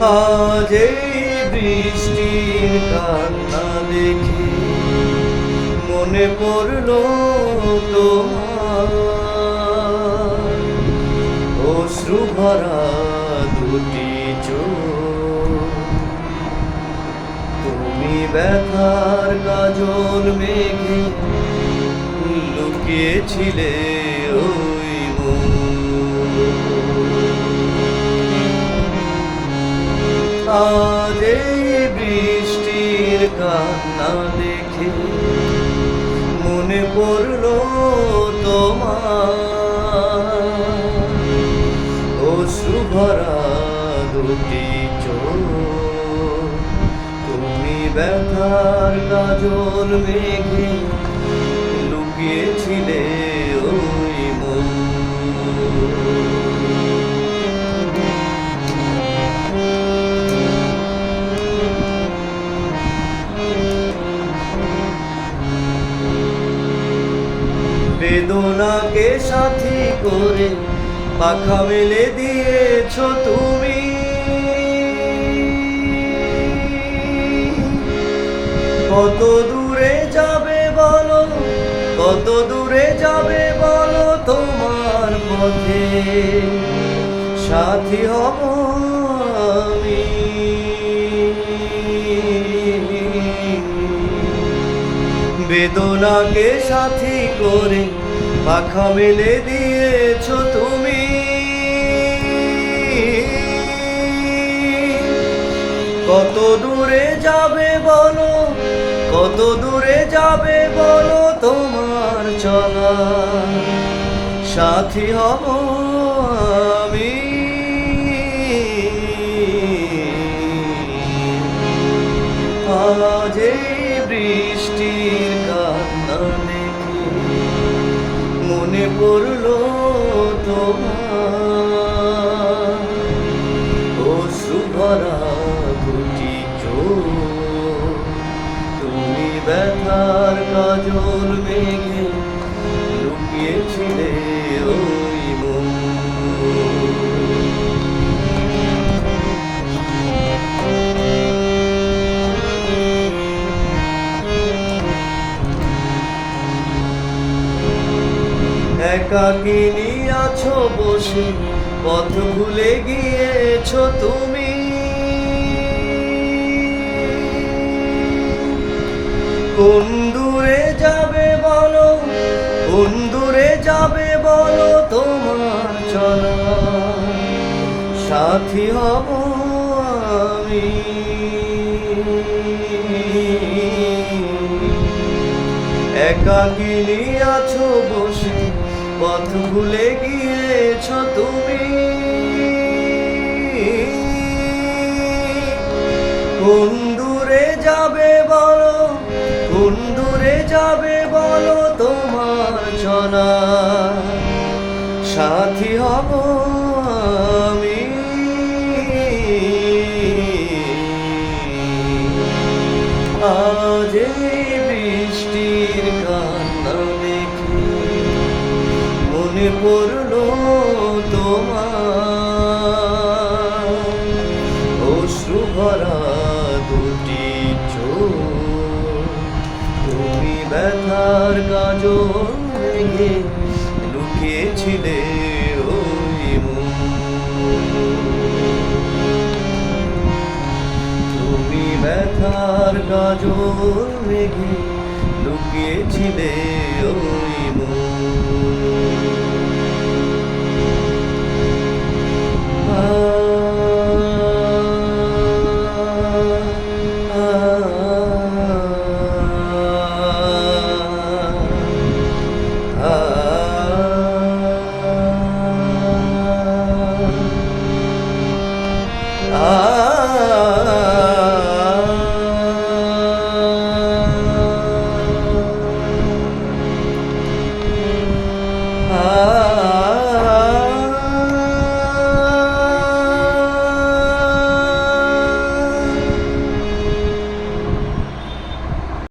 আজ এই বৃষ্টির কান্না দেখে, মনে পড়ল তোমার। অশ্রু ভরা দুটি তুমি ব্যথার কাজল মেঘে লুকিয়েছিলে। আজ বৃষ্টির কান্না দেখে মনে পড়ল তোমার। অশ্রু ভরা দুটি তুমি ব্যথার কাজল মেঘে লুকিয়েছিলে বেদনাকে সাথী করে পাখা মেলে দিয়েছ তুমি। কত দূরে যাবে বলো, কত দূরে যাবে বলো তোমার পথে। সাথী হব আমি। বেদনাকে সাথী করে পাখা মেলে দিয়েছ তুমি। কত দূরে যাবে বলো, কত দূরে যাবে বলো তোমার চলা। সাথী হব পড়ল তোমার। অশ্রু ভরা দুটি তুমি ব্যথার কাজল মেঘে লুকিয়েছিলে ওই একাকিনী আছো বসে, পথ ভুলে গিয়েছো তুমি। কোন দূরে যাবে বলো, কোন দূরে যাবে বলো তোমার চলা। সাথী হব আমি। একাকিনী আছো বসে পথ ভুলে গিয়েছ তুমি। কোন দূরে যাবে বলো, কোন দূরে যাবে বলো তোমার জনা সাথী হব মনে পড়ল তোমার। অশ্রু ভরা দুটি তুমি ব্যথার মেঘে লুকিয়েছিলে ওই তুমি ব্যথার গাজল মেঘে লুকিয়েছিলে ওই মন